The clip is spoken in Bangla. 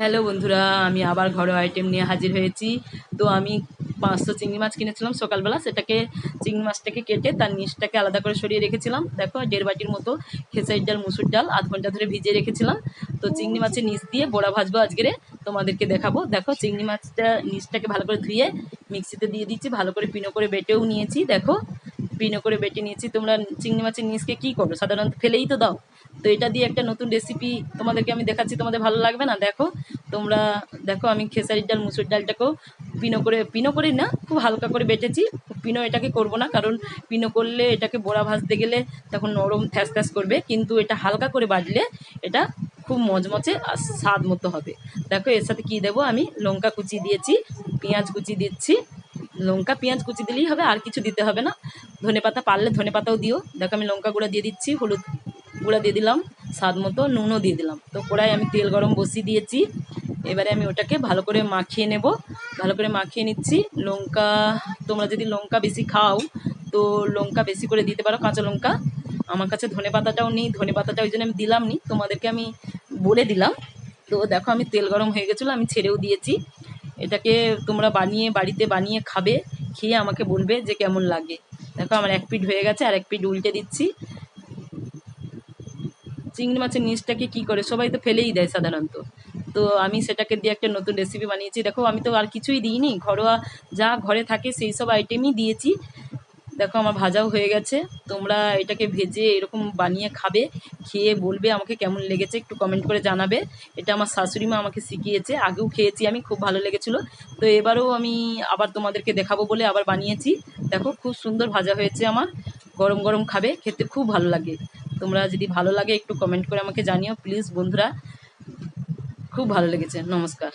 হ্যালো বন্ধুরা, আমি আবার ঘরোয়া আইটেম নিয়ে হাজির হয়েছি। তো আমি পাঁচশো চিংড়ি মাছ কিনেছিলাম সকালবেলা, সেটাকে চিংড়ি মাছটাকে কেটে তার নিচটাকে আলাদা করে সরিয়ে রেখেছিলাম। দেখো, দেড় বাটির মতো খেসারির ডাল, মুসুর ডাল, আধ ঘণ্টা ধরে ভিজিয়ে রেখেছিলাম। তো চিংড়ি মাছের নিচ দিয়ে বড়া ভাজবো আজকেরে তোমাদেরকে দেখাবো। দেখো, চিংড়ি মাছটা নিচটাকে ভালো করে ধুয়ে মিক্সিতে দিয়ে দিচ্ছি, ভালো করে পিনো করে বেটেও নিয়েছি। দেখো, পিনো করে বেটে নিয়েছি। তোমরা চিংড়ি মাছের নিচকে কী করো? সাধারণত ফেলেই তো দাও। তো এটা দিয়ে একটা নতুন রেসিপি তোমাদেরকে আমি দেখাচ্ছি, তোমাদের ভালো লাগবে না? দেখো, তোমরা দেখো আমি খেসারির ডাল, মুসুর ডালটাকেও পিনো করে পিনো করে না, খুব হালকা করে বেটেছি। পিনো এটাকে করব না, কারণ পিনো করলে এটাকে বড়া ভাজতে গেলে তখন নরম থ্যাস থ্যাস করবে, কিন্তু এটা হালকা করে বাটলে এটা খুব মচমচে আর স্বাদ মতো হবে। দেখো, এর সাথে কী দেবো আমি? লঙ্কা কুচি দিয়েছি, পেঁয়াজ কুচি দিচ্ছি। লঙ্কা, পেঁয়াজ কুচি দিলেই হবে, আর কিছু দিতে হবে না। ধনে পাতা পারলে ধনে পাতাও দিও। দেখো, আমি লঙ্কা গুঁড়া দিয়ে দিচ্ছি, হলুদ গুঁড়া দিয়ে দিলাম, স্বাদ মতো নুনও দিয়ে দিলাম। তো কড়াই আমি তেল গরম বসিয়ে দিয়েছি। এবারে আমি ওটাকে ভালো করে মাখিয়ে নেব। ভালো করে মাখিয়ে নিচ্ছি। লঙ্কা, তোমরা যদি লঙ্কা বেশি খাও, তো লঙ্কা বেশি করে দিতে পারো, কাঁচা লঙ্কা। আমার কাছে ধনে পাতাটাও নেই, ধনে পাতাটা ওই জন্য আমি দিলাম নি। তোমাদেরকে আমি বলে দিলাম। তো দেখো আমি তেল গরম হয়ে গেছিল, আমি ছেড়েও দিয়েছি। এটাকে তোমরা বানিয়ে, বাড়িতে বানিয়ে খাবে, খেয়ে আমাকে বলবে যে কেমন লাগে। দেখো আমার এক পিঠ হয়ে গেছে, আর এক পিঠ উল্টে দিচ্ছি। চিংড়ি মাছের নিচটাকে কি করে? সবাই তো ফেলেই দেয় সাধারণত। তো আমি সেটাকে দিয়ে একটা নতুন রেসিপি বানিয়েছি। দেখো, আমি তো আর কিছুই দিইনি। ঘরোয়া যা ঘরে থাকে সেই সব আইটেমই দিয়েছি। দেখো, আমার ভাজাও হয়ে গেছে। তোমরা এটাকে ভেজে এরকম বানিয়ে খাবে, খেয়ে বলবে আমাকে কেমন লেগেছে, একটু কমেন্ট করে জানাবে। এটা আমার শাশুড়ি মা আমাকে শিখিয়েছে। আগেও খেয়েছি, আমি খুব ভালো লেগেছিলো। তো এবারেও আমি আবার তোমাদেরকে দেখাবো বলে আবার বানিয়েছি। দেখো, খুব সুন্দর ভাজা হয়েছে আমার। গরম গরম খাবে, খেতে খুব ভালো লাগে। তোমরা যদি ভালো লাগে একটু কমেন্ট করে আমাকে জানিও প্লিজ বন্ধুরা। খুব ভালো লেগেছে, নমস্কার।